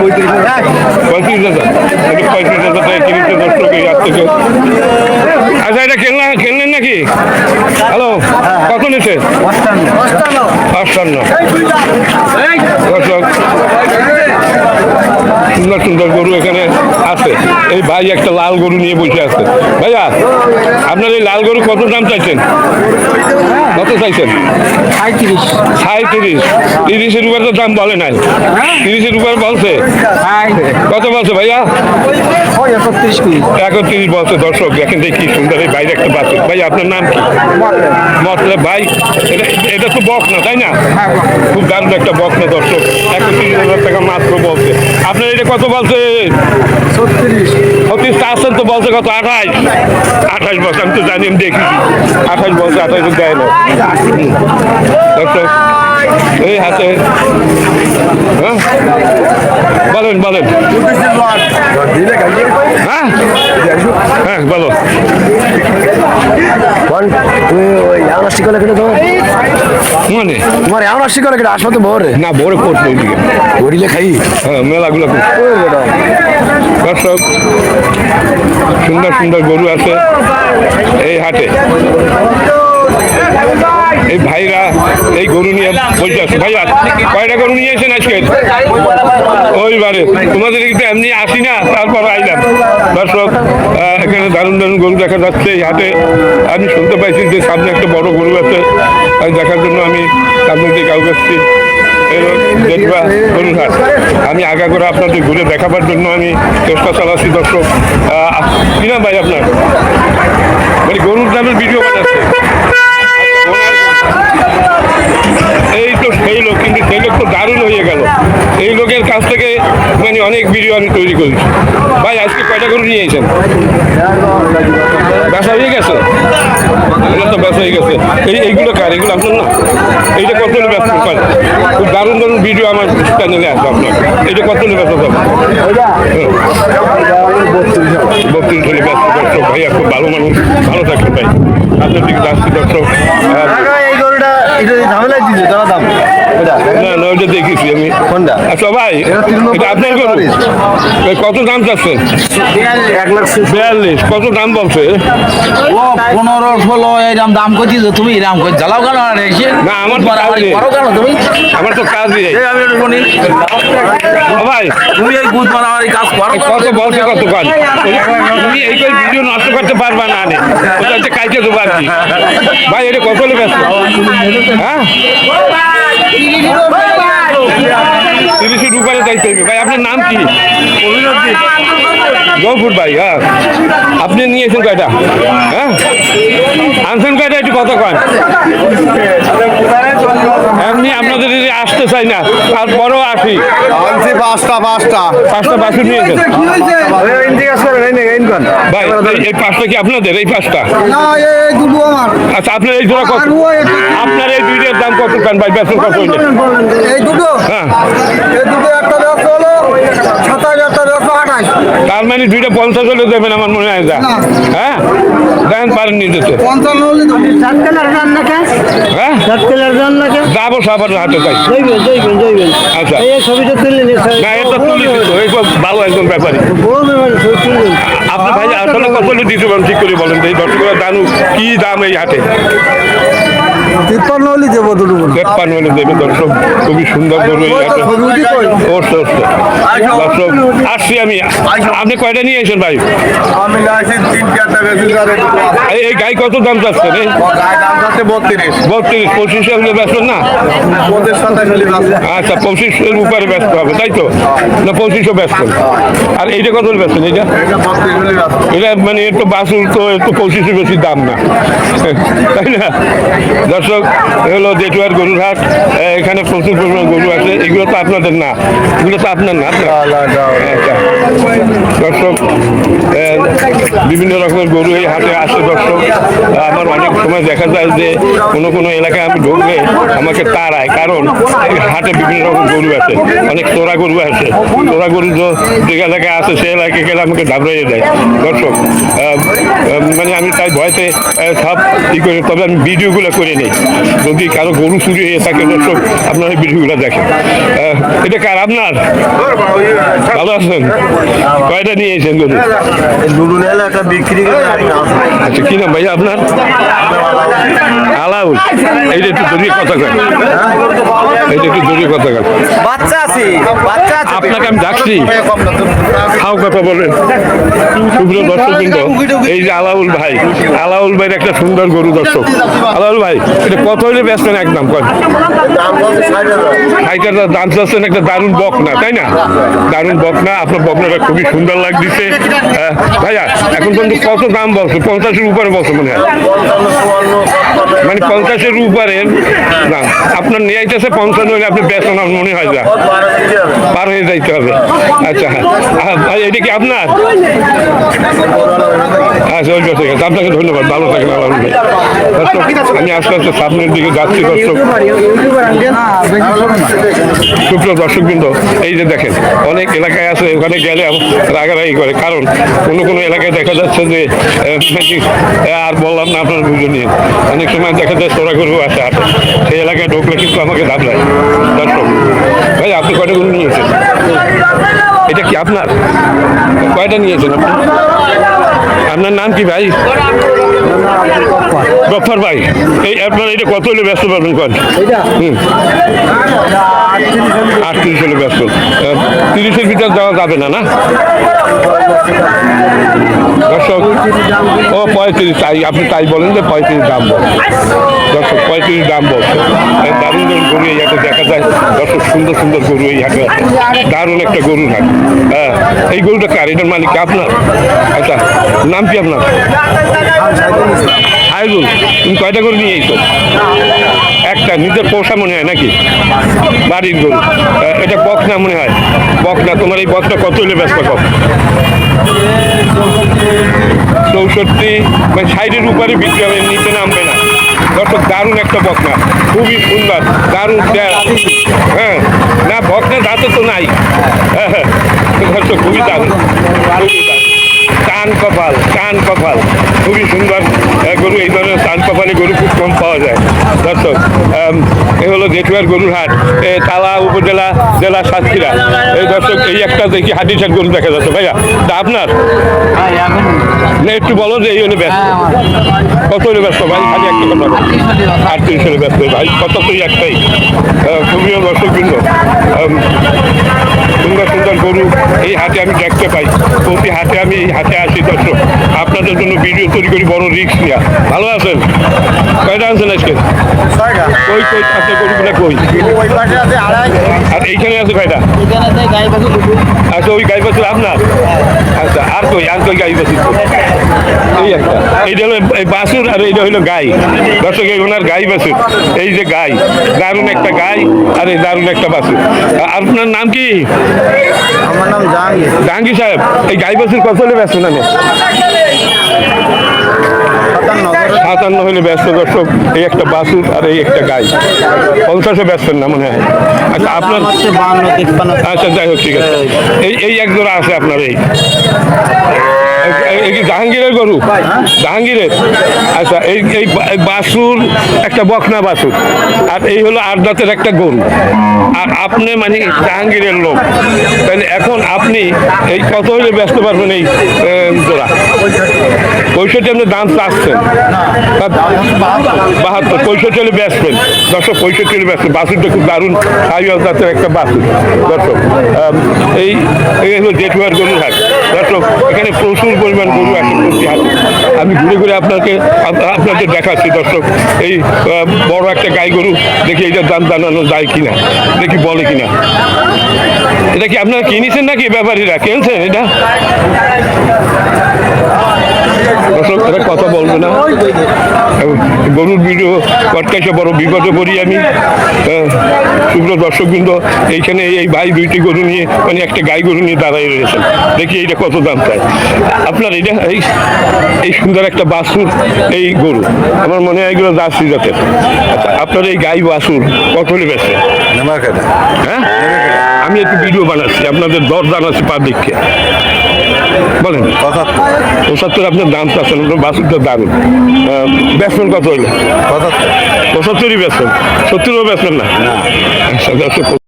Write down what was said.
পঁয়ত্রিশ হাজার। এটা পঁয়ত্রিশ হাজার টাকা দশ টাকা আচ্ছা এটা খেলনা খেললেন নাকি? হ্যালো কত নিচ্ছে আটান্ন। দর্শক সুন্দর সুন্দর গরু এখানে আছে। এই ভাই একটা লাল গরু নিয়ে বসে আছে। ভাইয়া আপনার এই লাল গরু কত দাম চাইছেন? কত চাইছেন? সাঁত্রিশ তিরিশের উপর তো দাম বলে নাই। তিরিশের উপর বলছে। কত বলছে ভাইয়া? একত্রিশ একত্রিশ বলছে দর্শক দেখেন দেখি সুন্দর এই বাইরে একটা বাচ্চা ভাই আপনার নাম কি? মতলব। ভাই এটা এটা তো বক না? তাই না খুব দারুণ একটা বক না দর্শক। একত্রিশ হাজার টাকা মাত্র বলছে। আপনার এটা কত বলছে? ছত্রিশ। বলছে কত? আঠাশ। আঠাশ বলছে আমি তো জানি আমি দেখেছি। আঠাশ বলছে আঠাশ দেয় না। এই হাতে। হ্যাঁ? বলেন বলেন। হ্যাঁ? হ্যাঁ বলো। মানে? আমার আসলে তো ভোরে। না বড় করছে ওইদিকে। গড়িলে খাই। হ্যাঁ মেলাগুলো দর্শক, সুন্দর সুন্দর গরু আছে এই হাটে। এই ভাইরা এই গরু নিয়ে বলতে আছে ভাইয়া, কয়টা গরু নিয়ে এসেন আজকে? ওইবারে তোমাদের কিন্তু এমনি আসি না, তারপর আইলাম। দর্শক এখানে দারুণ দারুণ গরু দেখা যাচ্ছে এই হাটে। আমি শুনতে পাইছি যে সামনে একটা বড় গরু আছে দেখার জন্য আমি সামনে দিকে কাউ আমি আগা করে আপনাদের ঘুরে দেখাবার জন্য আমি চেষ্টা চালাচ্ছি, দর্শক। কি নাম ভাই আপনার? মানে গরুর দামের ভিডিও বানাচ্ছে। এই তো সেই লোক, কিন্তু সেই লোক তো দারুণ হয়ে গেল। এই লোকের কাছ থেকে মানে অনেক ভিডিও আমি তৈরি করেছি। ভাই, আজকে কয়টা গরু নিয়ে এসেছেন? ব্যবসা হয়ে গেছে? তো ব্যবসা হয়ে গেছে। এই, এইগুলো কার? এগুলো আপনার না এইটা কত হলে ব্যস্ত পান খুব দারুণ দারুণ ভিডিও আমার চ্যানেলে আছে আপনার। এটা কত নেবে পাবেন বত্রিশ হলে ব্যস্ত দর্শক, ভাইয়া খুব ভালো মানুষ, ভালো থাকতে ভাই। আপনার দিকে যাচ্ছি দর্শক। এই গরুটা এটা ঝামেলা দিচ্ছে দাম। না না ওইটা দেখেছি আমি। কোনটা? আচ্ছা ভাই এটা আপনার কত দাম চাচ্ছেন? এক লাখ বিয়াল্লিশ কত দাম বলছে? ও পনেরো ষোলো এরকম দাম করছিস তুমি এরকম করে জ্বালাও কেন না, আমার তো কাজ নেই। তুমি? আমার তো কাজ নেই। আমি একটু শুনি। ভাই। তুমি এই গুদ মারামারি কাজ করো কত বলছে কত কাজ তুমি এই করে ভিডিও নষ্ট করতে পারবা না আনে ওটা হচ্ছে কাইকে দেবো আর কি? ভাই এটা কত হলে ব্যস্ত হ্যাঁ? তিরিশের উপরে যাইতে হবে ভাই আপনার নাম কি? গফুর ভাই হ্যাঁ। আপনি নিয়েছেন কয়টা? হ্যাঁ? আনছেন কয়টা একটু কত কন। এমনি আপনাদের যদি আসতে চাই না তারপরেও আসি। আনছি পাঁচটা পাঁচটা। পাঁচটা বাছুর নিয়েছেন। এই ভাই পাঁচটা কি আপনাদের? এই পাঁচটা? না এই দুটো আমার। আচ্ছা আপনার এই জোড়া কত আপনার এই দুইটার দাম কত পান ভাই বেতন কত হইলে এই দুটো হ্যাঁ। এই দুটো একটা ব্যস্ত হলো সাতাশ একটা ব্যস্ত আঠাশ। তার মানে দুইটা পঞ্চাশ হলে দেবেন আমার মনে হয় যা। হ্যাঁ? দেন পারেন রান্না খাস হ্যাঁ? যাব সবার হাতে তাই। আচ্ছা। এই ছবিটা তুলে নিন না এটা তুলে দিত এই ভালো একজন ব্যাপারী। বড় মেহমান ছবি তুলে আপনি ভাই আসলে কত দিতে পারেন? ঠিক করে বলেন এই দর্শকরা জানু কি দাম এই হাটে? দুটো তেপ্পান্ন হলে দেবে দর্শক খুবই সুন্দর দর্শক আসছি আমি। আপনি কয়টা নিয়ে এসেছেন ভাই? এই গাই কত দাম এই? গায়ে বত্রিশ। বত্রিশ পঁচিশে হলে ব্যস্ত না? আচ্ছা পঁচিশের উপরে ব্যস্ত হবে তাই তো? না পঁচিশও ব্যস্ত। আর এইটা কত ব্যস্ত এটা এটা মানে একটু বাসুর তো একটু পঁচিশে বেশি দাম না। তাই না? দর্শক হলো জেটুয়ার গরুর হাট এখানে প্রচুর পরিমাণ গরু আছে। এগুলো তো আপনাদের না। এগুলো তো আপনার না আচ্ছা। দর্শক বিভিন্ন রকমের গরু এই হাটে আসে দর্শক। আমার অনেক সময় দেখা যায় যে কোনো কোনো এলাকায় আমি ঢুকলে আমাকে তাড়ায়। কারণ এই হাটে বিভিন্ন রকম গরু আছে। অনেক তোরা গরু আছে। তোরা গরু তো যে এলাকায় আছে সে এলাকায় গেলে আমাকে ধাবড়াইয়ে দেয়। দর্শক মানে আমি তাই ভয়তে সব ই করে তবে আমি ভিডিওগুলো করে নিই। যদি কারও গরু চুরি হয়ে থাকে দর্শক আপনারা এই ভিডিওগুলো দেখেন। এটা কার আপনার? ভালো আছেন? কয়টা নিয়েছেন গরু? একটা বিক্রি করে আচ্ছা কি নাম ভাইয়া আপনার? আলাউল। এইটা একটু জরুরি কথা কয়। এইটা একটু জরুরি কথা কয়। বাচ্চা আছে বাচ্চা আছে। আপনাকে আমি ডাকছি খাও কথা বলেন সুপ্রিয় দর্শক কিন্তু এই যে আলাউল ভাই আলাউল ভাইয়ের একটা সুন্দর গরু দর্শক। আলাউল ভাই এটা কত হইলে একদম কয় দাম বলছে ষাট হাজার হাইটার দাম চাচ্ছেন একটা দারুণ তাই না? দারুণ আপনার বকনাটা খুবই সুন্দর লাগতেছে। আহ, ভাইয়া এখন পর্যন্ত কত দাম বলছে পঞ্চাশের উপরে বলছে মনে হয়। মানে পঞ্চাশের উপরে দাম। আপনার নিয়ে আইতেছে পঞ্চান্ন হলে আপনি বেতন মনে হয় যা? পার হয়ে যাইতে হবে। আচ্ছা হ্যাঁ। এটা কি আপনার? আচ্ছা ওই ঠিক আছে। আপনাকে ধন্যবাদ। ভালো থাকেন আল্লাহ। আমি আস্তে আস্তে সামনের দিকে যাচ্ছি দর্শক। সুপ্রিয় দর্শকবৃন্দ এই যে দেখেন অনেক এলাকায় আছে ওখানে গেলে রাগারাগি করে। কারণ কোনো কোনো এলাকায় দেখা যাচ্ছে যে আহ, আর বললাম না আপনার বুঝে নিয়ে অনেক সময় দেখা যায় তোরা গরু আছে। হাটে সেই এলাকায় ঢুকলে কিন্তু আমাকে দাবলায় দর্শক, ভাই, আপনি কয়টা গরু নিয়েছেন? এটা কি আপনার? কয়টা নিয়েছেন আপনি? আপনার নাম কি ভাই? গফর ভাই, এই আপনার এটা কত হলে ব্যস্ত পারবেন কন? হুম। আটত্রিশ হলে ব্যস্ত। তিরিশের ভিতর দেওয়া যাবে না না? পঁয়ত্রিশ তাই আপনি তাই বলেন যে পঁয়ত্রিশ দাম বল দর্শক পঁয়ত্রিশ দাম বলছে। দারুণ গরু এই হাটে দেখা যায়। দর্শক সুন্দর সুন্দর গরু এই হাটে দারুণ একটা গরু হাট। হ্যাঁ এই গরুটা কার? এটার মালিক আপনার? আচ্ছা নাম কি আপনার? হাইগুল তুমি কয়টা গরু নিয়ে এসো? একটা নিজের পোষা মনে হয় নাকি? বাড়ির গরু। আহ, এটা বকনা মনে হয়। বকনা তোমার এই বকনা কত হলে ব্যস্ত কম চৌষট্টি মানে সাইডের উপরে বিক্রি হবে, নিচে নামবে না। দর্শক, দারুণ একটা বকনা। খুবই সুন্দর, দারুণ। হ্যাঁ না বকনা দাঁতে তো নাই। হ্যাঁ হ্যাঁ। দর্শক, খুবই দারুণ খুবই দারুণ কান কপাল কান কপাল খুবই সুন্দর আহ, গরু এই ধরনের কান কপালে গরু খুব কম পাওয়া যায় এই হলো জেঠুয়ার গরুর হাট এ, তালা উপজেলা জেলা সাতক্ষীরা। এই দর্শক এই একটা দেখি হাটি সাট গরু দেখা যাচ্ছে। ভাইয়া তা আপনার? না একটু বলো যে এই হলো ব্যস্ত। কত হলে ব্যস্ত? ভাই খালি একটা কথা বলো। আটত্রিশ হলে ব্যস্ত। ভাই কত তো একটাই? খুবই দর্শক বৃন্দ সুন্দর সুন্দর গরু এই হাতে আমি দেখতে পাই। প্রতি হাতে আমি এই হাতে আসি দর্শক। আপনাদের জন্য ভিডিও তৈরি করি বড় রিস্ক নিয়ে। ভালো আছেন? কয়টা আনছেন আজকে? ছয়টা। কই কই আছে গরুগুলা কই ওই পাশে আছে আড়াই আর এইখানে আছে কয়টা? আচ্ছা ওই গাই বাছুর আপনার আচ্ছা আর কই আর কই গাই বাছুর এই একটা। এইটা হলো এই বাছুর আর এইটা হলো গাই। দর্শক এই ওনার গাই বাছুর এই যে গাই দারুণ একটা গাই আর এই দারুণ একটা বাছুর আপনার নাম কি? আমার নাম জাহাঙ্গীর। জাহাঙ্গীর সাহেব এই গাই বাছুর কত হলে ব্যস্ত না? সাতান্ন হলে ব্যস্ত দর্শক এই একটা বাছুর আর এই একটা গাই। পঞ্চাশে ব্যস্ত না মনে হয়। আচ্ছা আপনার আচ্ছা যাই হোক ঠিক আছে। এই এই এক জোড়া আছে আপনার এই। এই- কি জাহাঙ্গীরের গরু? জাহাঙ্গীরের? আচ্ছা এই এই বাসুর একটা বকনা বাছুর আর এই হলো আট দাঁতের একটা গরু। আর আপনি মানে জাহাঙ্গীরের লোক। তাহলে এখন আপনি এই কত হলে ব্যস্ত পারবেন এই জোড়া? পঁয়ষট্টি আপনি দাম চাচ্ছেন বাহাত্তর পঁয়ষট্টি হলে বেচবেন দর্শক পঁয়ষট্টি হলে বেচবেন বাছুরটা খুব দারুণ হাইওয়াল জাতের একটা বাছুর দর্শক এই হলো জেঠুয়ার গরুর হাট। দর্শক এখানে প্রচুর পরিমাণ গরু হাটে। আমি ঘুরে ঘুরে আপনাকে আপ- আপনাদের দেখাচ্ছি দর্শক। এই বড় একটা গাই গরু দেখি এইটার দাম জানানো যায় কিনা দেখি বলে কিনা। এটা কি আপনারা কিনেছেন নাকি? ব্যাপারীরা কিনছেন এটা? দর্শক এরা কথা বলবে না। গরুর ভিডিও করতে এসে বড় বিপদে পড়ি আমি। শুভ্র দর্শকবৃন্দ এইখানে এই ভাই দুইটি গরু নিয়ে মানে একটা গাই গরু নিয়ে দাঁড়াই রয়েছেন। দেখি এইটা কত দাম চায়। আপনার এটা এই এই সুন্দর একটা বাছুর এই গরু। আমার মনে হয় এগুলো জার্সি জাতের। আচ্ছা আপনার এই গাই বাছুর কত বেছে হ্যাঁ? আমি একটু ভিডিও বানাচ্ছি আপনাদের দর জানাচ্ছি পাবলিককে। বলেন। পঁচাত্তর। আপনার দাম চাচ্ছেন দারুণ আহ, বেচবেন কত হইলে? পঁচাত্তরই ব্যাটসম্যান সত্তরও ব্যাটসম্যান না? আচ্ছা